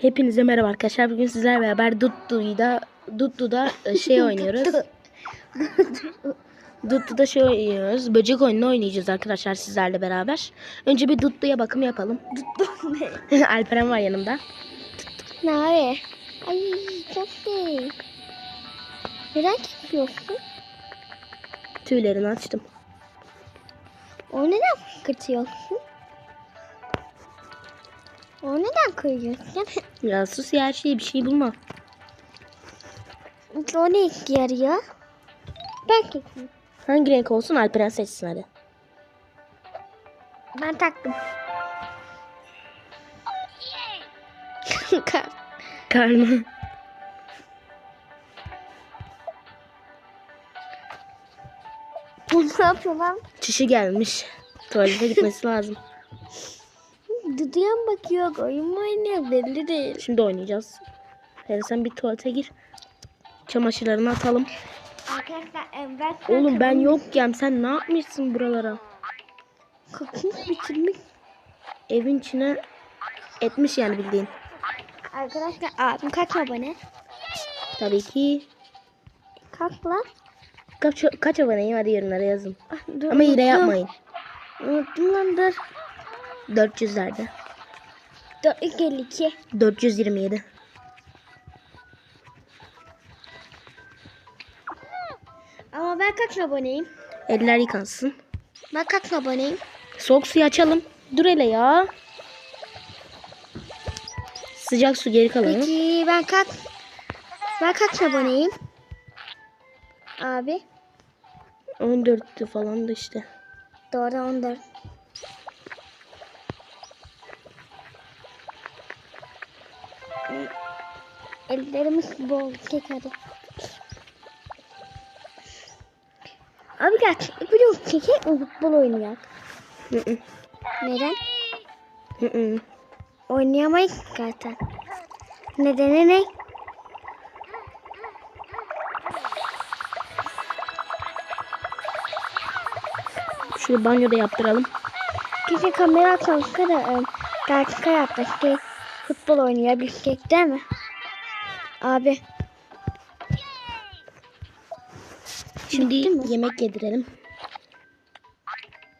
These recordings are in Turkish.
Hepinize merhaba arkadaşlar. Bugün sizlerle beraber Duttu'da Duttu'da e, şey oynuyoruz. Duttu'da şey oynuyoruz. Böcek oyununu oynayacağız arkadaşlar sizlerle beraber. Önce bir Duttu'ya bakım yapalım. Tuttum ne? Alperen var yanımda. Nare. Ay çok iyi. Neden yapıyorsun? Tüylerini açtım. O neden kırıyorsun? O neden kırıyorsun? Ya sus ya her şeyi bir şey bulma. o ne işe yarıyor? Ben kesin. Hangi renk olsun Alperen seçsin hadi. Ben taktım. Karnı. Bu ne yapıyor lan? Çişi gelmiş. Tuvalete gitmesi lazım. Duduya mı bakıyor? Oyun mu oynuyor? Belli değil. Şimdi oynayacağız. Hele sen bir tuvalete gir. Çamaşırlarını atalım. Arkadaşlar ben Oğlum ben yokken sen ne yapmışsın buralara? Kokmuş bitirmiş. Evin içine etmiş yani bildiğin. Arkadaşlar abim kaç abone? Tabii ki. Kaç lan? Kaç, kaç aboneyim hadi yorumlara yazın. Ah, dur, Ama hile yapmayın. Unuttum lan dur. 400'lerde. 452. 427. Ama ben kaç aboneyim? Eller yıkansın. Ben kaç aboneyim? Soğuk suyu açalım. Dur hele ya. Sıcak su geri kalanı. Peki ben kaç ben kaç aboneyim? Abi 14'tü falan da işte. doğru 14. Ellerimiz bol hadi. Abi gerçeklik biliyor musun? Keke futbol oynayak. Neden? Oynayamayız zaten. Nedeni ne? Şunu banyoda yaptıralım. Kişi kamera kanka da e, hayatta ki futbol oynayabilecek değil mi? Abi Şimdi yemek yedirelim.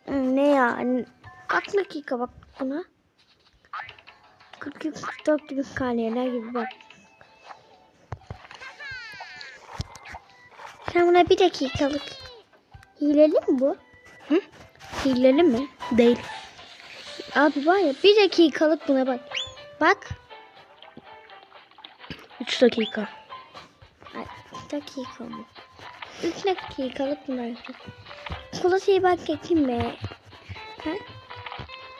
hı, ne ya? Kaç dakika bak buna? 42 44 gibi saniyeler gibi bak. Sen buna bir dakikalık. Hileli mi bu? Hı? Hileli mi? Değil. Abi var ya bir dakikalık buna bak. Bak. 3 dakika. Ay, dakika mı? 3 dakikalık buna yapacağız. Çikolatayı bak geçeyim mi? Ha?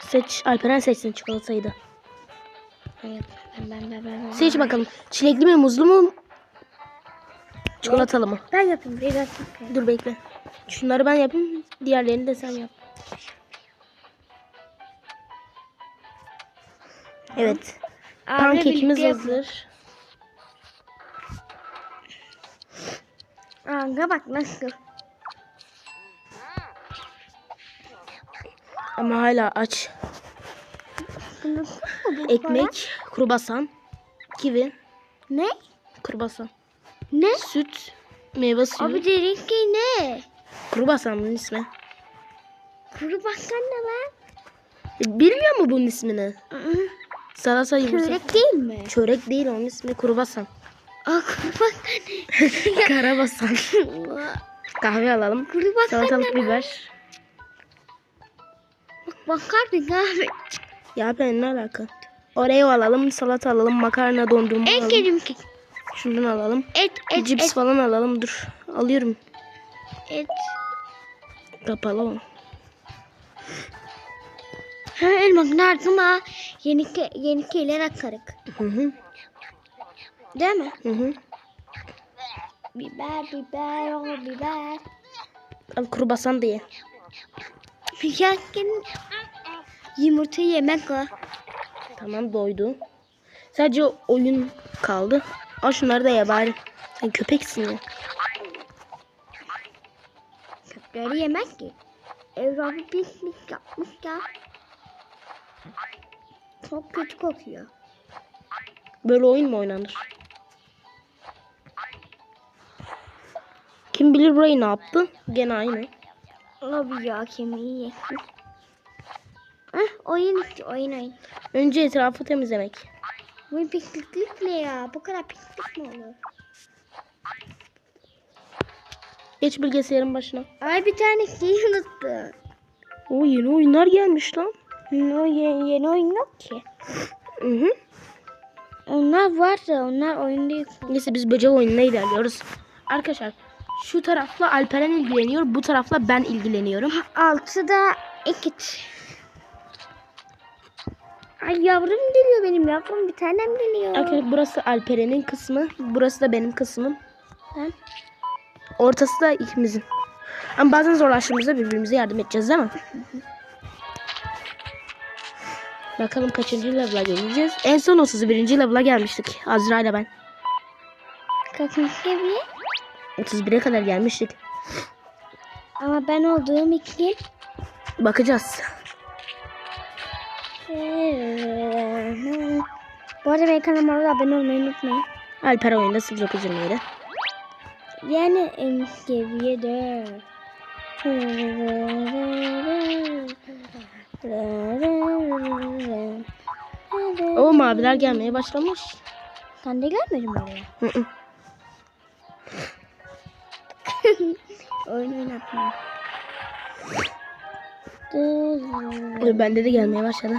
Seç. Alperen seçsin çikolatayı da. Evet. Ben, ben, ben, ben, ben. Seç bakalım. Çilekli mi muzlu mu? Çikolatalı mı? Ben yapayım. Bir dakika. Dur bekle. Şunları ben yapayım. Diğerlerini de sen yap. Evet. Pankekimiz hazır. Aa, bak nasıl. Ama hala aç. Ekmek, krubasan, kivi, Ne? krubasan, Ne? süt, meyve suyu. Abi derinki ne? Krubasan bunun ismi. Kuru baksan ne lan? Bilmiyor mu bunun ismini? Salata yumurta. Çörek değil mi? Çörek değil onun ismi krubasan. Karabasan. Kahve alalım. Kuru baksan Salatalık biber. Bakardın abi. Ya ben ne alaka? Oreo alalım, salata alalım, makarna dondurma En alalım. kerimki. Şundan alalım. Et, et, Cips et, falan alalım. Dur. Alıyorum. et. Kapalı o. Ha elmak nerede ama yeni yeni keler akarık. Hı hı. Değil mi? Hı hı. Biber, biber, o biber. Al krubasan diye. Yerken yumurta yemek o. Tamam doydu. Sadece oyun kaldı. Al şunları da ye bari. Sen köpeksin ya. Köpekleri yemek ki. Evrabi pislik yapmış ya. Çok kötü kokuyor. Böyle oyun mu oynanır? Kim bilir burayı ne yaptı? Gene aynı. Abi ya kemiği yesin. Hah, oyun oyun oyun. Önce etrafı temizlemek. Bu pikniklik ne ya? Bu kadar piknik mi olur? Geç bilgisayarın başına. Ay bir tane şey unuttum. O yeni oyunlar gelmiş lan. No, yeni, yeni oyun yok ki. Hı hı. Onlar var da onlar oyun değil. Neyse biz böcek oyununa ilerliyoruz. Arkadaşlar şu tarafla Alperen ilgileniyor. Bu tarafla ben ilgileniyorum. Altıda iki. Ay yavrum geliyor benim yavrum bir tanem geliyor. Arkadaşlar burası Alperen'in kısmı. Burası da benim kısmım. Ben Ortası da ikimizin. Ama bazen zorlaştığımızda birbirimize yardım edeceğiz değil mi? Bakalım kaçıncı level'a geleceğiz. En son 31. level'a gelmiştik. Azra ile ben. kaçıncı seviye? 31'e kadar gelmiştik. Ama ben olduğum için Bakacağız. Bu arada benim kanalıma abone olmayı unutmayın. Alper oyunda 0927. Yani en seviye 4. O maviler gelmeye başlamış. Sen de gelmedin mi oraya? Oyun oynatma. De gelmeye başladı.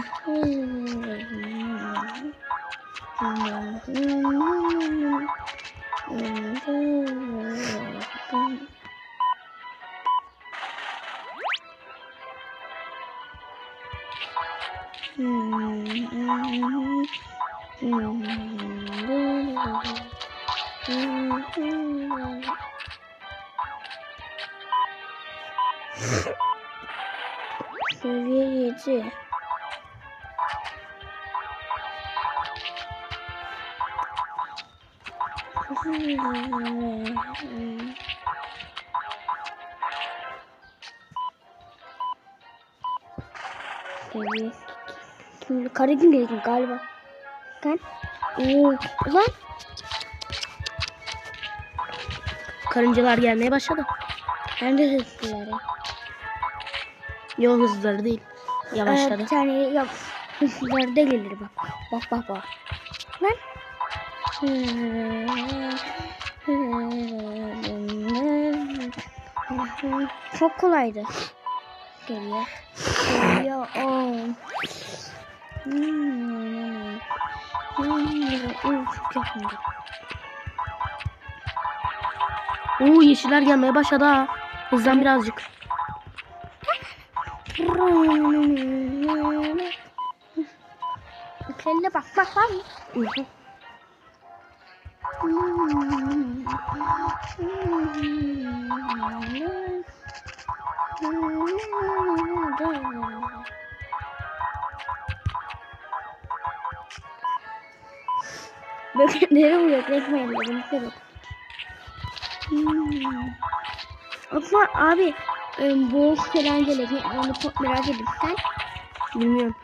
Seviye 7. Seviye Şimdi kara gün gelecek galiba. Kan? Oo, ulan Karıncalar gelmeye başladı. Ben de hızlıları. Yo hızlıları değil. Ee, Yavaşladı. bir tane yap. Hızlıları da gelir bak. Bak bak bak. Lan. Çok kolaydı. Geliyor. Geliyor. On. Uf, çok yakındı. Oo yeşiller gelmeye başladı ha. Hızlan birazcık. Kendine bak bak bak. Hı hı. Böcekleri vuruyor. Ekmeğinde böcekleri yok. Hmm. Ama abi e, boğuk falan gelecek. Onu çok merak edip sen. Bilmiyorum.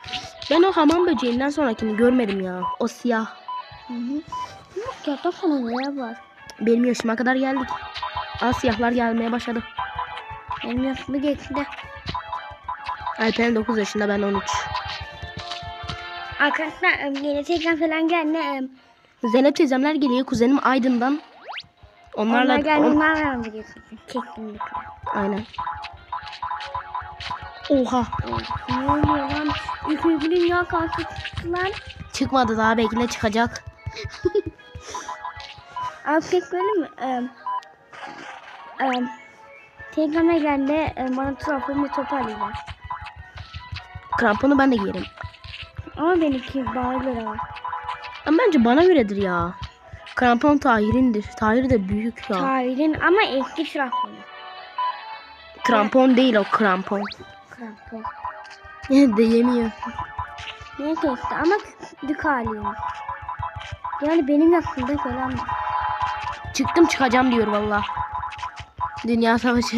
Ben o hamam böceğinden sonrakini görmedim ya. O siyah. Hı hı. Yok ya da sana neler var. Benim yaşıma kadar geldik. Az siyahlar gelmeye başladı. Benim yaşımı geçti. Alperen 9 yaşında ben 13. Arkadaşlar yeni tekrar falan geldi. E, Zeynep teyzemler geliyor. Kuzenim Aydın'dan. Onlarla... onlar geldi on- onlarla mı biliyorsun? Çektim bir. Aynen. Oha. Ne oluyor lan? Üçüncü dünya karşı çıktılar. Çıkmadı daha bekle çıkacak. Erkek böyle mi? Ee, e, Telegram'a geldi. E, bana trafo bir toparlayacak. Kramponu ben de giyerim. Ama benimki bağlıdır ha. Ama bence bana göredir ya. Krampon Tahir'indir. Tahir de büyük ya. Tahir'in ama eski trafonu. Krampon değil o krampon. Krampon. Değemiyor. Neyse işte ama küçük haliymiş. Yani benim yaşımda falan. Çıktım çıkacağım diyor valla. Dünya savaşı.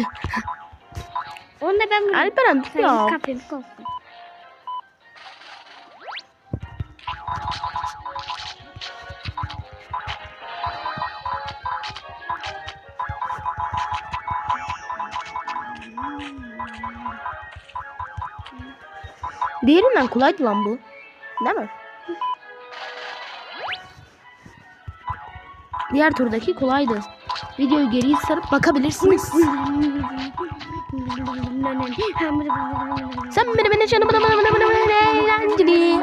Onu da ben. Alperen dur ya. Kapıyı Diğerinden kolaydı lan bu. Değil mi? Diğer turdaki kolaydı. Videoyu geriye sarıp bakabilirsiniz. Sen beni beni canım bana bana bana bana eğlenceli.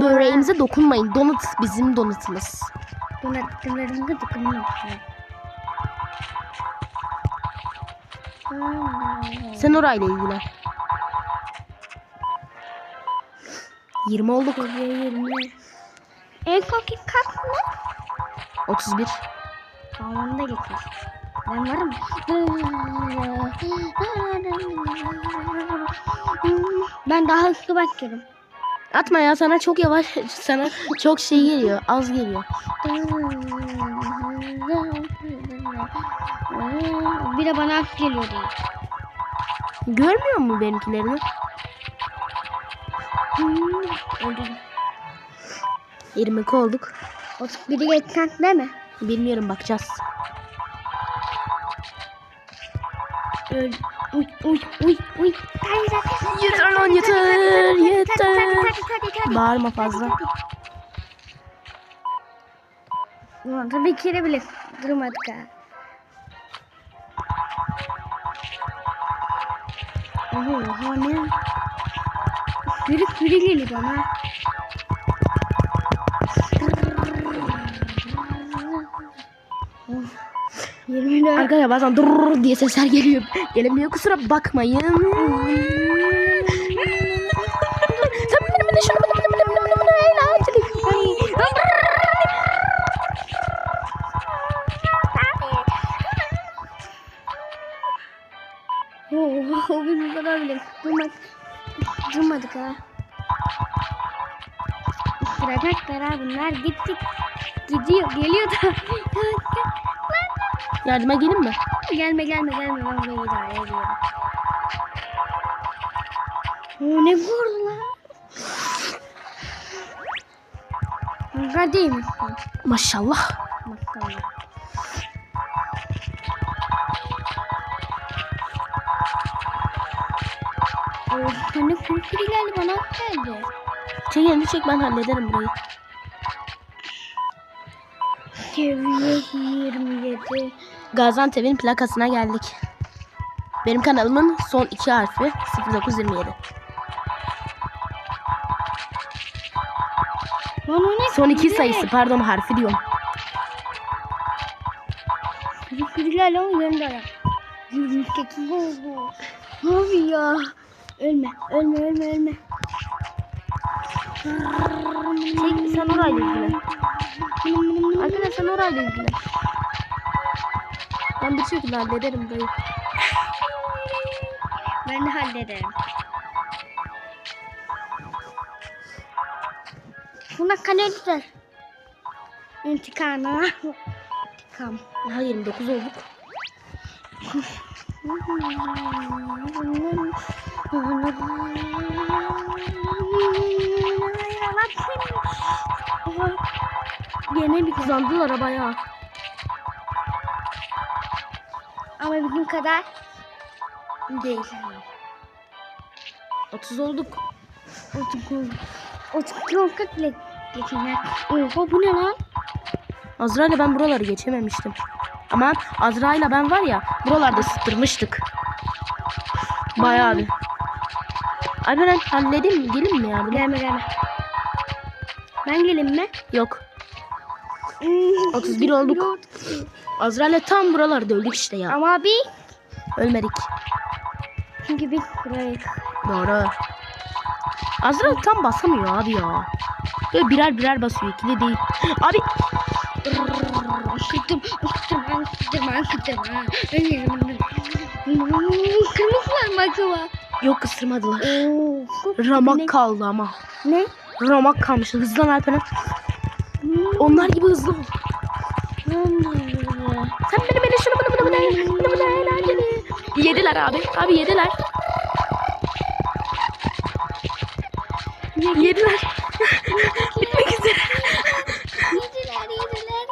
Böreğimize dokunmayın. Donut bizim donutımız. Donatlarımda dokunmak. Sen orayla ilgilen. 20 olduk. En korkunç kat mı? 31. Tamam da getir. Ben varım. Ben daha hızlı bakıyorum. Atma ya sana çok yavaş sana çok şey geliyor. Az geliyor. Bir de bana hak geliyor diye. Görmüyor mu benimkilerini? Öldürdüm. 22 olduk. 31'i geçsen değil mi? Bilmiyorum bakacağız. Öl. Uy uy uy uy. Yeter lan yeter yeter. Bağırma fazla. Ulan tabii kere bile durmadık ha. Oha ne? Yürük yürü geliyor bana. Arkadaşlar bazen dur diye sesler geliyor. Gelemiyor kusura bakmayın. Kadar bile durmadık. Ha. Bırakaklar ha bunlar gittik. Gidiyor, geliyor da. Yardıma gelin mi? gelme gelme gelme ben burayı idare ediyorum. Oo, ne vurdu lan? Kanka değil mi? Maşallah. Maşallah. Oh, anne kurkuri geldi bana geldi. Çek elini çek ben hallederim burayı. Seviye 27. Gaziantep'in plakasına geldik. Benim kanalımın son iki harfi 0927. Lan o ne? Son iki kuri? sayısı pardon harfi diyorum. Ama yanında ya. 28 oldu. Abi ya. Ölme, ölme, ölme, ölme. Çek sen orayla ilgilen. Arkadaşlar sen orayla ilgilen. Ben bir şekilde hallederim dayı. Ben de hallederim. Buna kane tutar. İntikamı. İntikam. Aha 29 olduk. Gene bir kız Kazandılar arabaya. ama bizim kadar değil. 30 olduk. Otuk oldu. Otuk yok bile geçenler. Oha bu ne lan? Azra ile ben buraları geçememiştim. Ama Azra ile ben var ya buralarda sıktırmıştık. Bayağı bir. Alperen halledeyim mi? Gelin mi yardıma? Gelme gelme. Ben geleyim mi? Yok. 31 olduk. Azra ile tam buralarda öldük işte ya. Ama abi Ölmedik. çünkü biz burayı Doğru. Azra tam basamıyor abi ya. Böyle birer birer basıyor. ikili değil. Abi ben sıktım, ben sıktım. ha. Kırmızılar mı acaba? Yok ısırmadılar. Oo, Ramak ne? kaldı ama. Ne? Ramak kalmış. Hızlan Alperen. Onlar gibi hızlı ol. Sen beni beni şunu bunu bunu bunu bunu bunu eğlenceli. Yediler abi. Abi yediler. Yediler. Bitmek üzere. Yediler, yediler.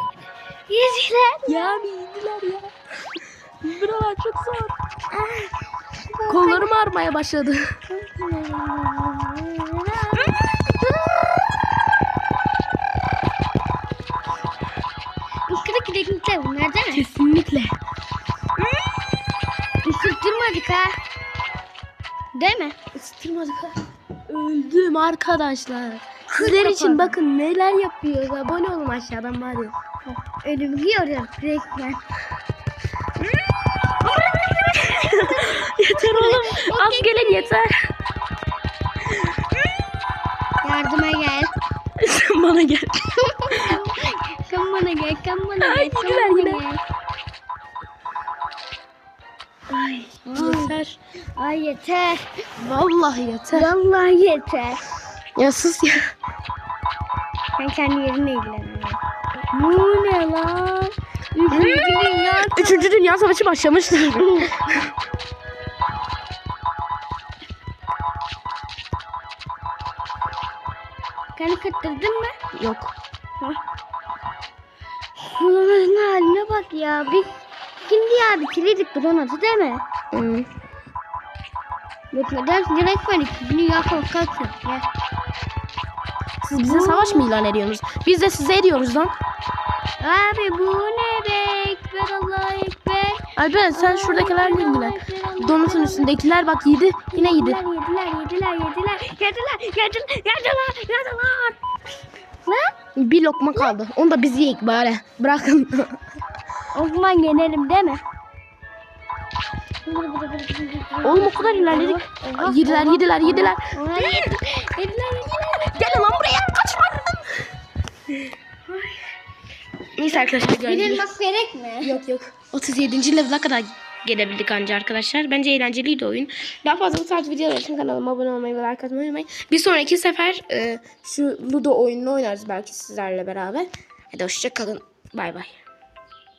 Yediler. Ya yediler ya. Buralar çok zor. Ağrımaya başladı. Kırık renkler bunlar değil mi? Kesinlikle. Isırtırmadık ha. Değil mi? Isıtırmadık ha. Öldüm arkadaşlar. Sizler için bakın neler yapıyoruz. Abone olun aşağıdan bari. Ölüm yiyorum resmen. Yeter oğlum. Az gelin yeter. Yardıma gel. Sen bana gel. Kan bana gel, kan bana gel. Ay, yine, bana gel. Ay yeter. Ay yeter. Vallahi yeter. Vallahi yeter. Ya sus ya. Ben kendi yerimle ilgileniyorum. Bu ne lan? Üçüncü dünya Üçüncü Dünya Savaşı başlamıştır. Kanı kıttırdın mı? Yok. Bunların haline bak ya. Biz şimdi ya bitirdik donatı değil mi? Hmm. Bitmeden direkt böyle dünya korkaksın. Ya. Siz bize savaş mı ilan ediyorsunuz? Biz de size ediyoruz lan. Abi bu ne be? Ekber Allah ekber. Alperen sen şuradakilerle ilgilen. Donutun üstündekiler bak yedi. Yine yedi. Yediler, yediler, yediler, yediler, yediler, yediler, yediler. Lan? Bir lokma kaldı. Onu da biz yiyek bari. Bırakın. O zaman yenelim değil mi? Oğlum o kadar ilerledik. Yediler yediler yediler. Yediler, yediler, yediler. Gel lan buraya kaçma. Neyse arkadaşlar gördüğünüz gibi. Yenilmesi gerek mi? Yok yok. 37. level'a kadar gelebildik anca arkadaşlar. Bence eğlenceliydi oyun. Daha fazla bu tarz videolar için kanalıma abone olmayı ve like atmayı unutmayın. Bir sonraki sefer e, şu Ludo oyununu oynarız belki sizlerle beraber. Hadi hoşça kalın. Bay bay.